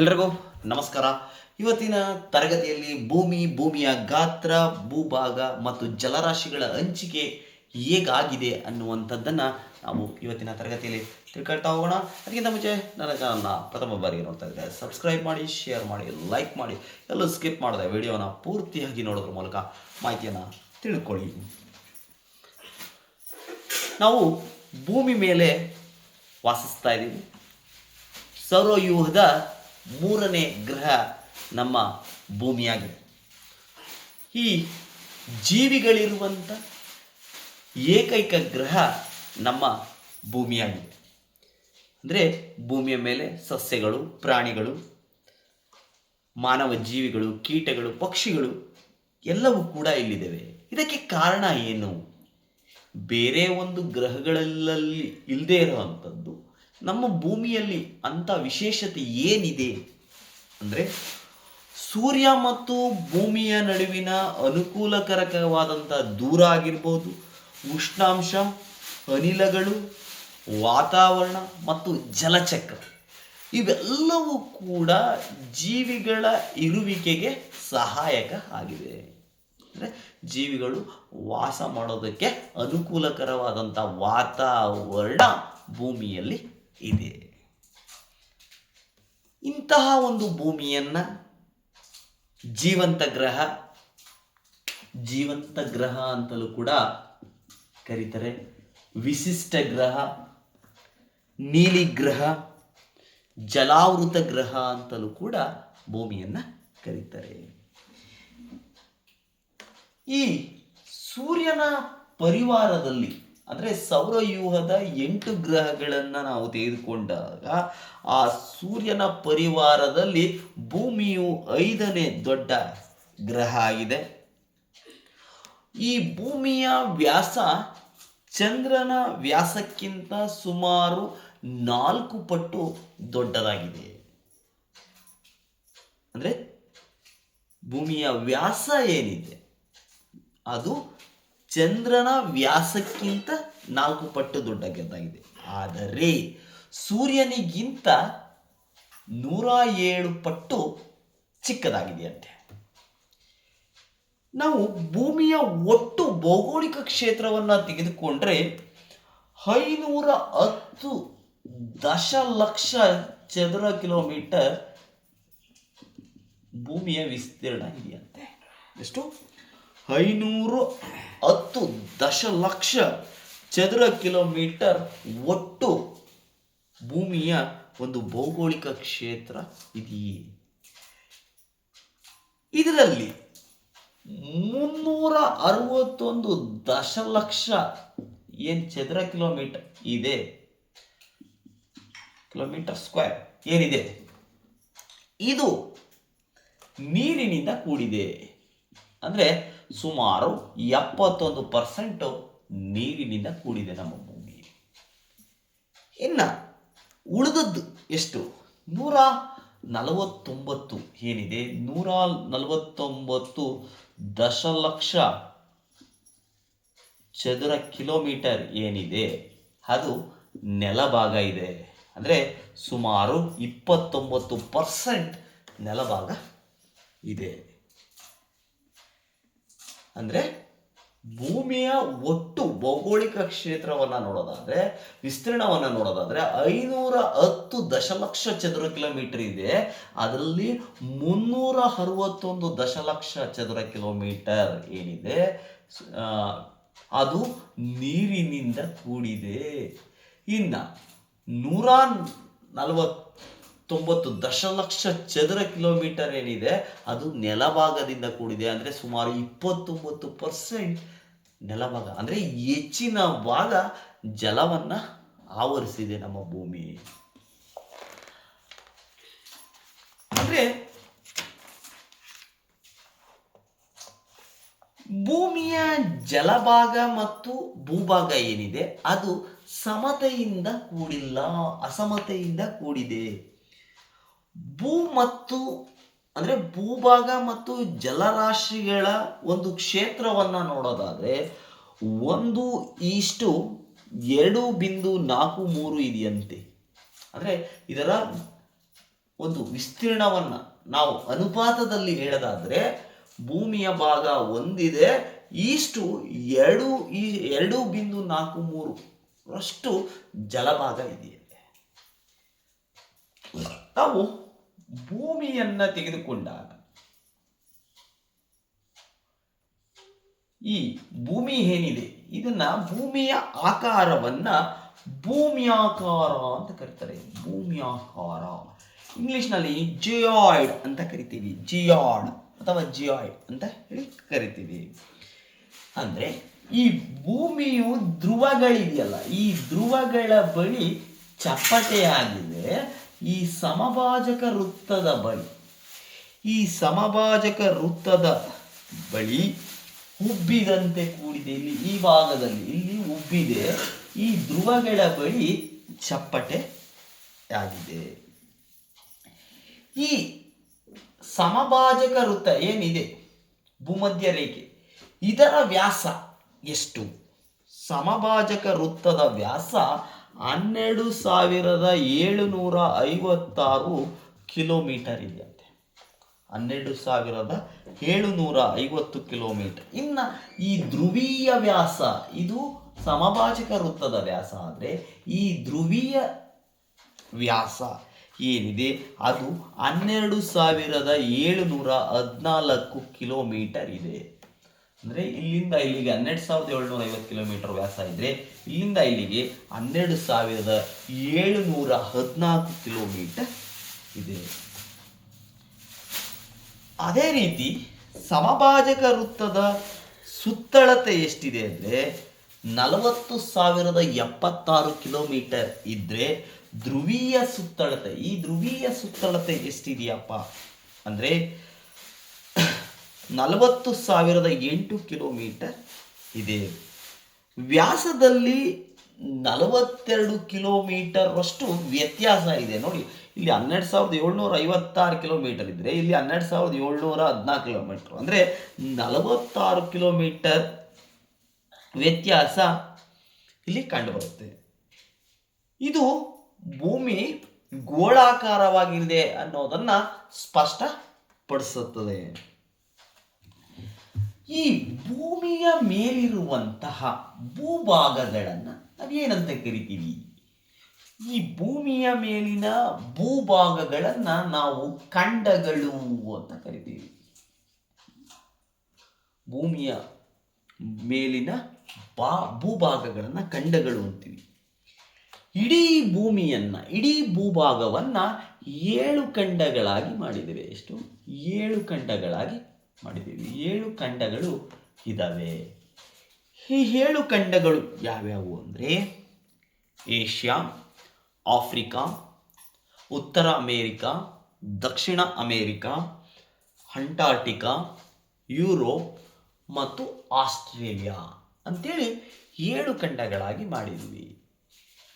ಎಲ್ರಿಗೂ ನಮಸ್ಕಾರ. ಇವತ್ತಿನ ತರಗತಿಯಲ್ಲಿ ಭೂಮಿ, ಭೂಮಿಯ ಗಾತ್ರ, ಭೂಭಾಗ ಮತ್ತು ಜಲರಾಶಿಗಳ ಹಂಚಿಕೆ ಹೇಗಾಗಿದೆ ಅನ್ನುವಂಥದ್ದನ್ನು ನಾವು ಇವತ್ತಿನ ತರಗತಿಯಲ್ಲಿ ತಿಳ್ಕೊಳ್ತಾ ಹೋಗೋಣ. ಅದಕ್ಕಿಂತ ಮುಂಚೆ ನನ್ನ ಚಾನಲ್ನ ಪ್ರಥಮ ಬಾರಿಗೆ ನೋಡ್ತಾ ಇದ್ದರೆ ಸಬ್ಸ್ಕ್ರೈಬ್ ಮಾಡಿ ಶೇರ್ ಮಾಡಿ ಲೈಕ್ ಮಾಡಿ, ಎಲ್ಲೂ ಸ್ಕಿಪ್ ಮಾಡದೆ ವಿಡಿಯೋನ ಪೂರ್ತಿಯಾಗಿ ನೋಡೋದ್ರ ಮೂಲಕ ಮಾಹಿತಿಯನ್ನು ತಿಳ್ಕೊಳ್ಳಿ ನಾವು ಭೂಮಿ ಮೇಲೆ ವಾಸಿಸ್ತಾ ಇದ್ದೀವಿ. ಸೌರವ್ಯೂಹದ ಮೂರನೇ ಗ್ರಹ ನಮ್ಮ ಭೂಮಿಯಾಗಿದೆ. ಈ ಜೀವಿಗಳಿರುವಂಥ ಏಕೈಕ ಗ್ರಹ ನಮ್ಮ ಭೂಮಿಯಾಗಿದೆ. ಅಂದರೆ ಭೂಮಿಯ ಮೇಲೆ ಸಸ್ಯಗಳು, ಪ್ರಾಣಿಗಳು, ಮಾನವ ಜೀವಿಗಳು, ಕೀಟಗಳು, ಪಕ್ಷಿಗಳು ಎಲ್ಲವೂ ಕೂಡ ಇಲ್ಲಿದ್ದಾವೆ. ಇದಕ್ಕೆ ಕಾರಣ ಏನು? ಬೇರೆ ಒಂದು ಗ್ರಹಗಳಲ್ಲಿ ಇಲ್ಲದೇ ಇರುವಂಥದ್ದು ನಮ್ಮ ಭೂಮಿಯಲ್ಲಿ ಅಂಥ ವಿಶೇಷತೆ ಏನಿದೆ? ಅಂದರೆ ಸೂರ್ಯ ಮತ್ತು ಭೂಮಿಯ ನಡುವಿನ ಅನುಕೂಲಕರಕವಾದಂಥ ದೂರ ಆಗಿರ್ಬೋದು. ಉಷ್ಣಾಂಶ, ಅನಿಲಗಳು, ವಾತಾವರಣ ಮತ್ತು ಜಲಚಕ್ರ. ಇವೆಲ್ಲವೂ ಕೂಡ ಜೀವಿಗಳ ಇರುವಿಕೆಗೆ ಸಹಾಯಕ ಆಗಿದೆ ಅಂದರೆ ಜೀವಿಗಳು ವಾಸ ಮಾಡೋದಕ್ಕೆ ಅನುಕೂಲಕರವಾದಂಥ ವಾತಾವರಣ ಭೂಮಿಯಲ್ಲಿ ಇದೆ. ಇಂತಹ ಒಂದು ಭೂಮಿಯನ್ನು ಜೀವಂತ ಗ್ರಹ ಜೀವಂತ ಗ್ರಹ ಅಂತಲೂ ಕೂಡ ಕರೀತಾರೆ. ವಿಶಿಷ್ಟ ಗ್ರಹ, ನೀಲಿ ಗ್ರಹ, ಜಲಾವೃತ ಗ್ರಹ ಅಂತಲೂ ಕೂಡ ಭೂಮಿಯನ್ನು ಕರೀತಾರೆ. ಈ ಸೂರ್ಯನ ಪರಿವಾರದಲ್ಲಿ ಅಂದರೆ ಸೌರವ್ಯೂಹದ ಎಂಟು ಗ್ರಹಗಳನ್ನು ನಾವು ತೆಗೆದುಕೊಂಡಾಗ ಆ ಸೂರ್ಯನ ಪರಿವಾರದಲ್ಲಿ ಭೂಮಿಯು ಐದನೇ ದೊಡ್ಡ ಗ್ರಹ ಆಗಿದೆ. ಈ ಭೂಮಿಯ ವ್ಯಾಸ ಚಂದ್ರನ ವ್ಯಾಸಕ್ಕಿಂತ ಸುಮಾರು ನಾಲ್ಕು ಪಟ್ಟು ದೊಡ್ಡದಾಗಿದೆ. ಅಂದರೆ ಭೂಮಿಯ ವ್ಯಾಸ ಏನಿದೆ? ಅದು ಚಂದ್ರನ ವ್ಯಾಸಕ್ಕಿಂತ ನಾಲ್ಕು ಪಟ್ಟು ದೊಡ್ಡದಾಗಿದೆ ಆದರೆ ಸೂರ್ಯನಿಗಿಂತ ನೂರ ಏಳು ಪಟ್ಟು ಚಿಕ್ಕದಾಗಿದೆಯಂತೆ. ನಾವು ಭೂಮಿಯ ಒಟ್ಟು ಭೌಗೋಳಿಕ ಕ್ಷೇತ್ರವನ್ನು ತೆಗೆದುಕೊಂಡ್ರೆ ಐನೂರ ಹತ್ತು ದಶಲಕ್ಷ ಚದುರ ಕಿಲೋಮೀಟರ್ ಭೂಮಿಯ ವಿಸ್ತೀರ್ಣ ಇದೆಯಂತೆ. ಎಷ್ಟು? ಐನೂರು ಹತ್ತು ದಶಲಕ್ಷ ಚದರ ಕಿಲೋಮೀಟರ್ ಒಟ್ಟು ಭೂಮಿಯ ಒಂದು ಭೌಗೋಳಿಕ ಕ್ಷೇತ್ರ ಇದೆಯೇ? ಇದರಲ್ಲಿ ಮುನ್ನೂರ ಅರವತ್ತೊಂದು ದಶಲಕ್ಷ ಏನು ಚದರ ಕಿಲೋಮೀಟರ್ ಇದೆ? ಕಿಲೋಮೀಟರ್ ಸ್ಕ್ವೇರ್ ಏನಿದೆ? ಇದು ನೀರಿನಿಂದ ಕೂಡಿದೆ. ಅಂದರೆ ಸುಮಾರು ಎಪ್ಪತ್ತೊಂದು ಪರ್ಸೆಂಟು ನೀರಿನಿಂದ ಕೂಡಿದೆ ನಮ್ಮ ಭೂಮಿ. ಇನ್ನು ಉಳಿದದ್ದು ಎಷ್ಟು? ನೂರ ನಲವತ್ತೊಂಬತ್ತು ಏನಿದೆ? ನೂರ ನಲವತ್ತೊಂಬತ್ತು ದಶಲಕ್ಷ ಚದುರ ಕಿಲೋಮೀಟರ್ ಏನಿದೆ? ಅದು ನೆಲಭಾಗ ಇದೆ. ಅಂದರೆ ಸುಮಾರು ಇಪ್ಪತ್ತೊಂಬತ್ತು ಪರ್ಸೆಂಟ್ ನೆಲಭಾಗ ಇದೆ. ಅಂದರೆ ಭೂಮಿಯ ಒಟ್ಟು ಭೌಗೋಳಿಕ ಕ್ಷೇತ್ರವನ್ನು ನೋಡೋದಾದ್ರೆ, ವಿಸ್ತೀರ್ಣವನ್ನು ನೋಡೋದಾದ್ರೆ ಐನೂರ ಹತ್ತು ದಶಲಕ್ಷ ಚದುರ ಕಿಲೋಮೀಟರ್ ಇದೆ. ಅದರಲ್ಲಿ ಮುನ್ನೂರ ಅರವತ್ತೊಂದು ದಶಲಕ್ಷ ಚದುರ ಕಿಲೋಮೀಟರ್ ಏನಿದೆ? ಅದು ನೀರಿನಿಂದ ಕೂಡಿದೆ. ಇನ್ನು ನೂರ ನಲವತ್ತೊಂಬತ್ತು ದಶಲಕ್ಷ ಚದರ ಕಿಲೋಮೀಟರ್ ಏನಿದೆ, ಅದು ನೆಲಭಾಗದಿಂದ ಕೂಡಿದೆ. ಅಂದರೆ ಸುಮಾರು ಇಪ್ಪತ್ತೊಂಬತ್ತು ಪರ್ಸೆಂಟ್ ನೆಲಭಾಗ. ಅಂದರೆ ಹೆಚ್ಚಿನ ಭಾಗ ಜಲವನ್ನು ಆವರಿಸಿದೆ ನಮ್ಮ ಭೂಮಿ. ಅಂದರೆ ಭೂಮಿಯ ಜಲಭಾಗ ಮತ್ತು ಭೂಭಾಗ ಏನಿದೆ, ಅದು ಸಮತೆಯಿಂದ ಕೂಡಿಲ್ಲ, ಅಸಮತೆಯಿಂದ ಕೂಡಿದೆ. ಭೂ ಮತ್ತು, ಅಂದರೆ ಭೂಭಾಗ ಮತ್ತು ಜಲರಾಶಿಗಳ ಒಂದು ಕ್ಷೇತ್ರವನ್ನು ನೋಡೋದಾದರೆ, ಒಂದು ಇಷ್ಟು ಎರಡು ಬಿಂದು ನಾಲ್ಕು ಮೂರು ಇದೆಯಂತೆ. ಅಂದರೆ ಇದರ ಒಂದು ವಿಸ್ತೀರ್ಣವನ್ನು ನಾವು ಅನುಪಾತದಲ್ಲಿ ಹೇಳೋದಾದರೆ, ಭೂಮಿಯ ಭಾಗ ಒಂದಿದೆ ಈಷ್ಟು ಎರಡು ಈ ಎರಡು ಬಿಂದು ನಾಲ್ಕು ಮೂರು ರಷ್ಟು ಜಲಭಾಗ ಇದೆಯಂತೆ. ನಾವು ಭೂಮಿಯನ್ನ ತೆಗೆದುಕೊಂಡಾಗ ಈ ಭೂಮಿ ಏನಿದೆ? ಇದನ್ನ ಭೂಮಿಯ ಆಕಾರವನ್ನ ಭೂಮಿಯಾಕಾರ ಅಂತ ಕರೀತಾರೆ. ಭೂಮಿಯಾಕಾರ. ಇಂಗ್ಲಿಷ್ನಲ್ಲಿ ಜಿಯಾಯ್ಡ್ ಅಂತ ಕರಿತೀವಿ. ಜಿಯಾಡ್ ಅಥವಾ ಜಿಯಾಯ್ಡ್ ಅಂತ ಹೇಳಿ ಕರಿತೀವಿ. ಅಂದ್ರೆ ಈ ಭೂಮಿಯು ಧ್ರುವಗಳಿದೆಯಲ್ಲ, ಈ ಧ್ರುವಗಳ ಬಳಿ ಚಪ್ಪಟೆಯಾಗಿದೆ. ಈ ಸಮಭಾಜಕ ವೃತ್ತದ ಬಳಿ. ಈ ಸಮಭಾಜಕ ವೃತ್ತದ ಬಳಿ ಉಬ್ಬಿದಂತೆ ಕೂಡಿದೆ. ಇಲ್ಲಿ ಈ ಭಾಗದಲ್ಲಿ ಇಲ್ಲಿ ಉಬ್ಬಿದೆ. ಈ ಧ್ರುವಗಳ ಬಳಿ ಚಪ್ಪಟೆ ಆಗಿದೆ. ಈ ಸಮಭಾಜಕ ವೃತ್ತ ಏನಿದೆ? ಭೂಮಧ್ಯ ರೇಖೆ. ಇದರ ವ್ಯಾಸ ಎಷ್ಟು? ಸಮಭಾಜಕ ವೃತ್ತದ ವ್ಯಾಸ ಹನ್ನೆರಡು ಸಾವಿರದ ಏಳುನೂರ ಐವತ್ತಾರು ಕಿಲೋಮೀಟರ್ ಇದೆಯಂತೆ. ಹನ್ನೆರಡು ಸಾವಿರದ ಏಳುನೂರ ಐವತ್ತು ಕಿಲೋಮೀಟರ್. ಇನ್ನು ಈ ಧ್ರುವೀಯ ವ್ಯಾಸ, ಇದು ಸಮಭಾಜಕ ವೃತ್ತದ ವ್ಯಾಸ ಆದರೆ ಈ ಧ್ರುವೀಯ ವ್ಯಾಸ ಏನಿದೆ? ಅದು ಹನ್ನೆರಡು ಸಾವಿರದ ಏಳುನೂರ ಹದಿನಾಲ್ಕು ಕಿಲೋಮೀಟರ್ ಇದೆ. ಅಂದರೆ ಇಲ್ಲಿಂದ ಇಲ್ಲಿಗೆ ಹನ್ನೆರಡು ಸಾವಿರದ ಏಳ್ನೂರ ಐವತ್ತು ಕಿಲೋಮೀಟರ್ ವ್ಯಾಸ ಇದ್ರೆ ಇಲ್ಲಿಂದ ಇಲ್ಲಿಗೆ ಹನ್ನೆರಡು ಸಾವಿರದ ಏಳುನೂರ ಹದಿನಾಲ್ಕು ಕಿಲೋಮೀಟರ್ ಇದೆ. ಅದೇ ರೀತಿ ಸಮಭಾಜಕ ವೃತ್ತದ ಸುತ್ತಳತೆ ಎಷ್ಟಿದೆ ಅಂದರೆ ನಲವತ್ತು ಸಾವಿರದ ಎಪ್ಪತ್ತಾರು ಕಿಲೋಮೀಟರ್ ಇದ್ರೆ ಧ್ರುವೀಯ ಸುತ್ತಳತೆ, ಈ ಧ್ರುವೀಯ ಸುತ್ತಳತೆ ಎಷ್ಟಿದೆಯಪ್ಪ? ಅಂದರೆ ನಲವತ್ತು ಸಾವಿರದ ಎಂಟು ಕಿಲೋಮೀಟರ್ ಇದೆ. ವ್ಯಾಸದಲ್ಲಿ ನಲವತ್ತೆರಡು ಕಿಲೋಮೀಟರ್ ಅಷ್ಟು ವ್ಯತ್ಯಾಸ ಇದೆ. ನೋಡಿ, ಇಲ್ಲಿ ಹನ್ನೆರಡು ಸಾವಿರದ ಏಳ್ನೂರ ಐವತ್ತಾರು ಕಿಲೋಮೀಟರ್ ಇದ್ದರೆ ಇಲ್ಲಿ ಹನ್ನೆರಡು ಸಾವಿರದ ಏಳ್ನೂರ ಹದಿನಾಲ್ಕು ಕಿಲೋಮೀಟರ್. ಅಂದರೆ ನಲವತ್ತಾರು ಕಿಲೋಮೀಟರ್ ವ್ಯತ್ಯಾಸ ಇಲ್ಲಿ ಕಂಡುಬರುತ್ತೆ. ಇದು ಭೂಮಿ ಗೋಳಾಕಾರವಾಗಿದೆ ಅನ್ನೋದನ್ನ ಸ್ಪಷ್ಟಪಡಿಸುತ್ತದೆ. ಈ ಭೂಮಿಯ ಮೇಲಿರುವಂತಹ ಭೂಭಾಗಗಳನ್ನು ನಾವೇನಂತ ಕರಿತೀವಿ? ಈ ಭೂಮಿಯ ಮೇಲಿನ ಭೂಭಾಗಗಳನ್ನು ನಾವು ಖಂಡಗಳು ಅಂತ ಕರಿತೀವಿ. ಭೂಮಿಯ ಮೇಲಿನ ಬಾ ಭೂಭಾಗಗಳನ್ನು ಖಂಡಗಳು ಅಂತೀವಿ. ಇಡೀ ಭೂಮಿಯನ್ನು, ಇಡೀ ಭೂಭಾಗವನ್ನು ಏಳು ಖಂಡಗಳಾಗಿ ಮಾಡಿದರೆ ಎಷ್ಟು? ಏಳು ಖಂಡಗಳಾಗಿ ಮಾಡಿದ್ದೇವೆ. ಏಳು ಖಂಡಗಳು ಇದ್ದಾವೆ ಈ ಏಳು ಖಂಡಗಳು ಯಾವ್ಯಾವು ಅಂದರೆ ಏಷ್ಯಾ, ಆಫ್ರಿಕಾ, ಉತ್ತರ ಅಮೇರಿಕಾ, ದಕ್ಷಿಣ ಅಮೇರಿಕಾ, ಅಂಟಾರ್ಟಿಕಾ, ಯುರೋಪ್ ಮತ್ತು ಆಸ್ಟ್ರೇಲಿಯಾ ಅಂತೇಳಿ ಏಳು ಖಂಡಗಳಾಗಿ ಮಾಡಿದ್ವಿ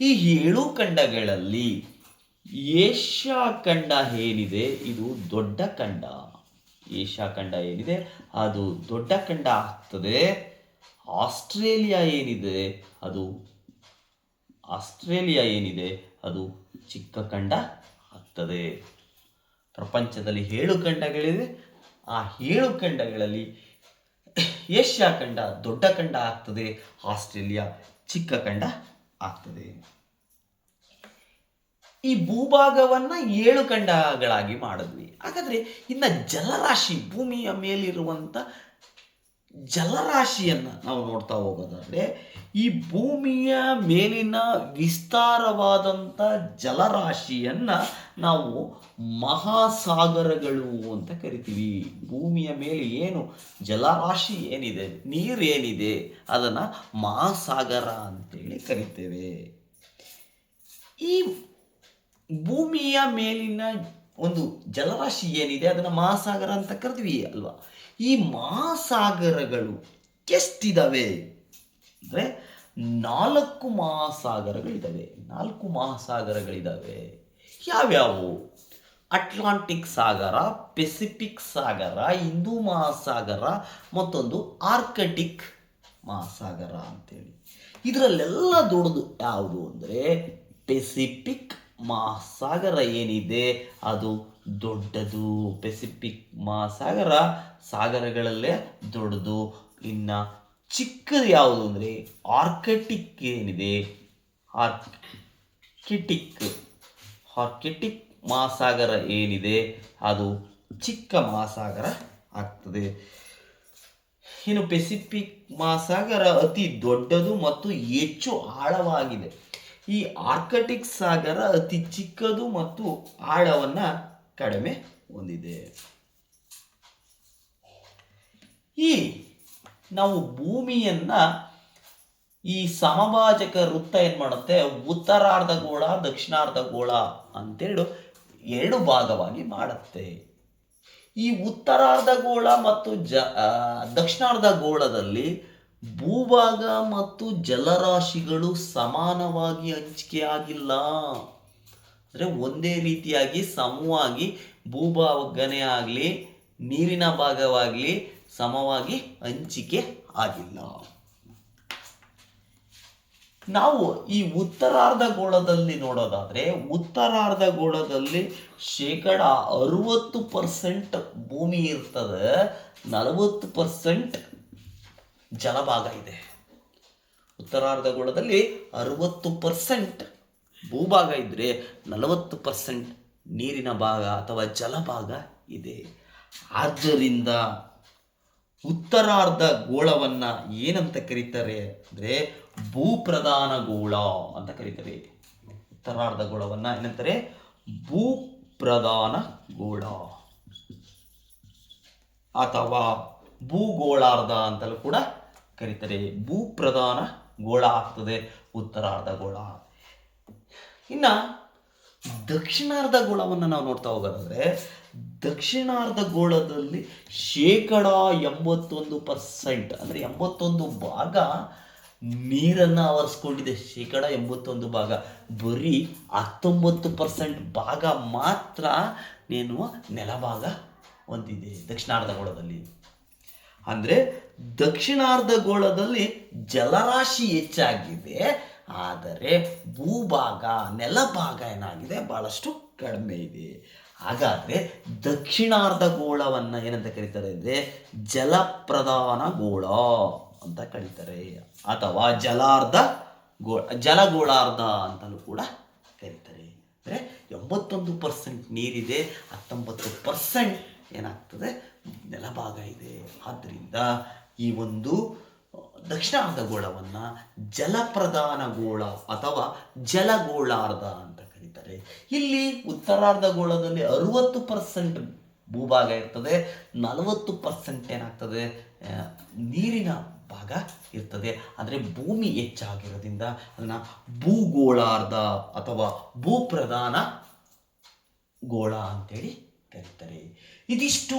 ಈ ಏಳು ಖಂಡಗಳಲ್ಲಿ ಏಷ್ಯಾ ಖಂಡ ಏನಿದೆ? ಇದು ದೊಡ್ಡ ಖಂಡ. ಏಷ್ಯಾ ಖಂಡ ಏನಿದೆ, ಅದು ದೊಡ್ಡ ಖಂಡ ಆಗ್ತದೆ. ಆಸ್ಟ್ರೇಲಿಯಾ ಏನಿದೆ, ಅದು ಆಸ್ಟ್ರೇಲಿಯಾ ಏನಿದೆ, ಅದು ಚಿಕ್ಕ ಖಂಡ ಆಗ್ತದೆ. ಪ್ರಪಂಚದಲ್ಲಿ ಏಳು ಖಂಡಗಳಿವೆ. ಆ ಏಳು ಖಂಡಗಳಲ್ಲಿ ಏಷ್ಯಾ ಖಂಡ ದೊಡ್ಡ ಖಂಡ ಆಗ್ತದೆ, ಆಸ್ಟ್ರೇಲಿಯಾ ಚಿಕ್ಕ ಖಂಡ ಆಗ್ತದೆ. ಈ ಭೂಭಾಗವನ್ನು ಏಳು ಖಂಡಗಳಾಗಿ ಮಾಡಿದ್ವಿ. ಹಾಗಾದ್ರೆ ಇನ್ನು ಜಲರಾಶಿ ಭೂಮಿಯ ಮೇಲಿರುವಂಥ ಜಲರಾಶಿಯನ್ನು ನಾವು ನೋಡ್ತಾ ಹೋಗೋದಾದರೆ ಈ ಭೂಮಿಯ ಮೇಲಿನ ವಿಸ್ತಾರವಾದಂಥ ಜಲರಾಶಿಯನ್ನು ನಾವು ಮಹಾಸಾಗರಗಳು ಅಂತ ಕರಿತೀವಿ. ಭೂಮಿಯ ಮೇಲೆ ಏನು ಜಲರಾಶಿ ಏನಿದೆ ನೀರು ಏನಿದೆ ಅದನ್ನು ಮಹಾಸಾಗರ ಅಂತೇಳಿ ಕರಿತೇವೆ. ಈ ಭೂಮಿಯ ಮೇಲಿನ ಒಂದು ಜಲರಾಶಿ ಏನಿದೆ ಅದನ್ನು ಮಹಾಸಾಗರ ಅಂತ ಕರೆದ್ವಿ ಅಲ್ವಾ? ಈ ಮಹಾಸಾಗರಗಳು ಎಷ್ಟಿದಾವೆ ಅಂದರೆ ನಾಲ್ಕು ಮಹಾಸಾಗರಗಳಿದ್ದಾವೆ ನಾಲ್ಕು ಮಹಾಸಾಗರಗಳಿದ್ದಾವೆ ಯಾವ್ಯಾವು? ಅಟ್ಲಾಂಟಿಕ್ ಸಾಗರ, ಪೆಸಿಫಿಕ್ ಸಾಗರ, ಹಿಂದೂ ಮಹಾಸಾಗರ, ಮತ್ತೊಂದು ಆರ್ಕಟಿಕ್ ಮಹಾಸಾಗರ ಅಂತೇಳಿ. ಇದರಲ್ಲೆಲ್ಲ ದೊಡ್ಡದು ಯಾವುದು ಅಂದರೆ ಪೆಸಿಫಿಕ್ ಮಹಾಸಾಗರ ಏನಿದೆ ಅದು ದೊಡ್ಡದು. ಪೆಸಿಫಿಕ್ ಮಹಾಸಾಗರ ಸಾಗರಗಳಲ್ಲೇ ದೊಡ್ಡದು. ಇನ್ನು ಚಿಕ್ಕದು ಯಾವುದು ಅಂದರೆ ಆರ್ಕಟಿಕ್ ಏನಿದೆ. ಆರ್ಕಿಟಿಕ್ ಆರ್ಕಿಟಿಕ್ ಮಹಾಸಾಗರ ಏನಿದೆ ಅದು ಚಿಕ್ಕ ಮಹಾಸಾಗರ ಆಗ್ತದೆ. ಇನ್ನು ಪೆಸಿಫಿಕ್ ಮಹಾಸಾಗರ ಅತಿ ದೊಡ್ಡದು ಮತ್ತು ಹೆಚ್ಚು ಆಳವಾಗಿದೆ. ಈ ಆರ್ಕಟಿಕ್ ಸಾಗರ ಅತಿ ಚಿಕ್ಕದು ಮತ್ತು ಆಳವನ್ನು ಕಡಿಮೆ ಹೊಂದಿದೆ. ಈ ನಾವು ಭೂಮಿಯನ್ನ ಈ ಸಮಭಾಜಕ ವೃತ್ತ ಏನು ಮಾಡುತ್ತೆ? ಉತ್ತರಾರ್ಧಗೋಳ ದಕ್ಷಿಣಾರ್ಧಗೋಳ ಅಂತೇಳು ಎರಡು ಭಾಗವಾಗಿ ಮಾಡುತ್ತೆ. ಈ ಉತ್ತರಾರ್ಧಗೋಳ ಮತ್ತು ಜ ದಕ್ಷಿಣಾರ್ಧ ದಕ್ಷಿಣಾರ್ಧಗೋಳದಲ್ಲಿ ಭೂಭಾಗ ಮತ್ತು ಜಲರಾಶಿಗಳು ಸಮಾನವಾಗಿ ಹಂಚಿಕೆ ಆಗಿಲ್ಲ. ಅಂದರೆ ಒಂದೇ ರೀತಿಯಾಗಿ ಸಮವಾಗಿ ಭೂಭಾಗನೇ ಆಗಲಿ, ನೀರಿನ ಭಾಗವಾಗಲಿ ಸಮವಾಗಿ ಹಂಚಿಕೆ ಆಗಿಲ್ಲ. ನಾವು ಈ ಉತ್ತರಾರ್ಧ ಉತ್ತರಾರ್ಧಗೋಳದಲ್ಲಿ ನೋಡೋದಾದ್ರೆ, ಉತ್ತರಾರ್ಧಗೋಳದಲ್ಲಿ ಶೇಕಡ ಅರುವತ್ತು ಪರ್ಸೆಂಟ್ ಭೂಮಿ ಇರ್ತದೆ. ನಲವತ್ತು ಪರ್ಸೆಂಟ್ ಜಲಭಾಗ ಇದೆ. ಉತ್ತರಾರ್ಧಗೋಳದಲ್ಲಿ ಅರುವತ್ತು ಪರ್ಸೆಂಟ್ ಭೂಭಾಗ ಇದ್ದರೆ ನಲವತ್ತು ಪರ್ಸೆಂಟ್ ನೀರಿನ ಭಾಗ ಅಥವಾ ಜಲಭಾಗ ಇದೆ. ಆದ್ದರಿಂದ ಉತ್ತರಾರ್ಧ ಗೋಳವನ್ನ ಏನಂತ ಕರೀತಾರೆ ಅಂದರೆ ಭೂಪ್ರಧಾನ ಗೋಳ ಅಂತ ಕರೀತಾರೆ. ಉತ್ತರಾರ್ಧ ಗೋಳವನ್ನ ಏನಂತಾರೆ? ಭೂಪ್ರಧಾನ ಗೋಳ ಅಥವಾ ಭೂಗೋಳಾರ್ಧ ಅಂತಲೂ ಕೂಡ ಕರೀತಾರೆ ಭೂಪ್ರಧಾನ ಗೋಳ ಆಗ್ತದೆ, ಉತ್ತರಾರ್ಧ ಗೋಳ. ಇನ್ನ ದಕ್ಷಿಣಾರ್ಧ ಗೋಳವನ್ನು ನಾವು ನೋಡ್ತಾ ಹೋಗೋದಾದ್ರೆ, ದಕ್ಷಿಣಾರ್ಧ ಗೋಳದಲ್ಲಿ ಶೇಕಡ ಎಂಬತ್ತೊಂದು ಪರ್ಸೆಂಟ್, ಅಂದರೆ ಎಂಬತ್ತೊಂದು ಭಾಗ ನೀರನ್ನು ಆವರಿಸ್ಕೊಂಡಿದೆ. ಶೇಕಡ ಎಂಬತ್ತೊಂದು ಭಾಗ. ಬರೀ ಹತ್ತೊಂಬತ್ತು ಪರ್ಸೆಂಟ್ ಭಾಗ ಮಾತ್ರ ಏನು ನೆಲಭಾಗ ಹೊಂದಿದೆ ದಕ್ಷಿಣಾರ್ಧ ಗೋಳದಲ್ಲಿ. ಅಂದರೆ ದಕ್ಷಿಣಾರ್ಧ ಗೋಳದಲ್ಲಿ ಜಲರಾಶಿ ಹೆಚ್ಚಾಗಿದೆ, ಆದರೆ ಭೂಭಾಗ, ನೆಲಭಾಗ ಏನಾಗಿದೆ? ಬಹಳಷ್ಟು ಕಡಿಮೆ ಇದೆ. ಹಾಗಾದರೆ ದಕ್ಷಿಣಾರ್ಧ ಗೋಳವನ್ನು ಏನಂತ ಕರೀತಾರೆ ಅಂದರೆ ಜಲಪ್ರಧಾನ ಗೋಳ ಅಂತ ಕರೀತಾರೆ, ಅಥವಾ ಜಲಾರ್ಧ ಗೋ, ಜಲಗೋಳಾರ್ಧ ಅಂತಲೂ ಕೂಡ ಕರೀತಾರೆ. ಅಂದರೆ ಎಂಬತ್ತೊಂದು ಪರ್ಸೆಂಟ್ ನೀರಿದೆ, ಹತ್ತೊಂಬತ್ತು ಪರ್ಸೆಂಟ್ ಏನಾಗ್ತದೆ? ನೆಲಭಾಗ ಇದೆ. ಆದ್ದರಿಂದ ಈ ಒಂದು ದಕ್ಷಿಣಾರ್ಧ ಗೋಳವನ್ನು ಜಲಪ್ರಧಾನ ಗೋಳ ಅಥವಾ ಜಲಗೋಳಾರ್ಧ ಅಂತ ಕರೀತಾರೆ. ಇಲ್ಲಿ ಉತ್ತರಾರ್ಧ ಗೋಳದಲ್ಲಿ ಅರುವತ್ತು ಪರ್ಸೆಂಟ್ ಭೂಭಾಗ ಇರ್ತದೆ, ನಲವತ್ತು ಪರ್ಸೆಂಟ್ ಏನಾಗ್ತದೆ ನೀರಿನ ಭಾಗ ಇರ್ತದೆ. ಅಂದರೆ ಭೂಮಿ ಹೆಚ್ಚಾಗಿರೋದ್ರಿಂದ ಅದನ್ನು ಭೂಗೋಳಾರ್ಧ ಅಥವಾ ಭೂಪ್ರಧಾನ ಗೋಳ ಅಂತೇಳಿ ಕರೀತಾರೆ. ಇದಿಷ್ಟು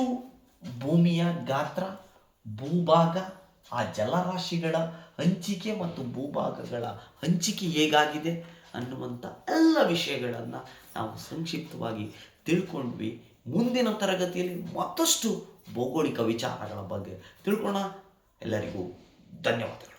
ಭೂಮಿಯ ಗಾತ್ರ. ಭೂಭಾಗ, ಆ ಜಲರಾಶಿಗಳ ಹಂಚಿಕೆ ಮತ್ತು ಭೂಭಾಗಗಳ ಹಂಚಿಕೆ ಹೇಗಾಗಿದೆ ಅನ್ನುವಂಥ ಎಲ್ಲ ವಿಷಯಗಳನ್ನು ನಾವು ಸಂಕ್ಷಿಪ್ತವಾಗಿ ತಿಳ್ಕೊಂಡ್ವಿ. ಮುಂದಿನ ತರಗತಿಯಲ್ಲಿ ಮತ್ತಷ್ಟು ಭೌಗೋಳಿಕ ವಿಚಾರಗಳ ಬಗ್ಗೆ ತಿಳ್ಕೊಳ್ಳೋಣ ಎಲ್ಲರಿಗೂ ಧನ್ಯವಾದಗಳು.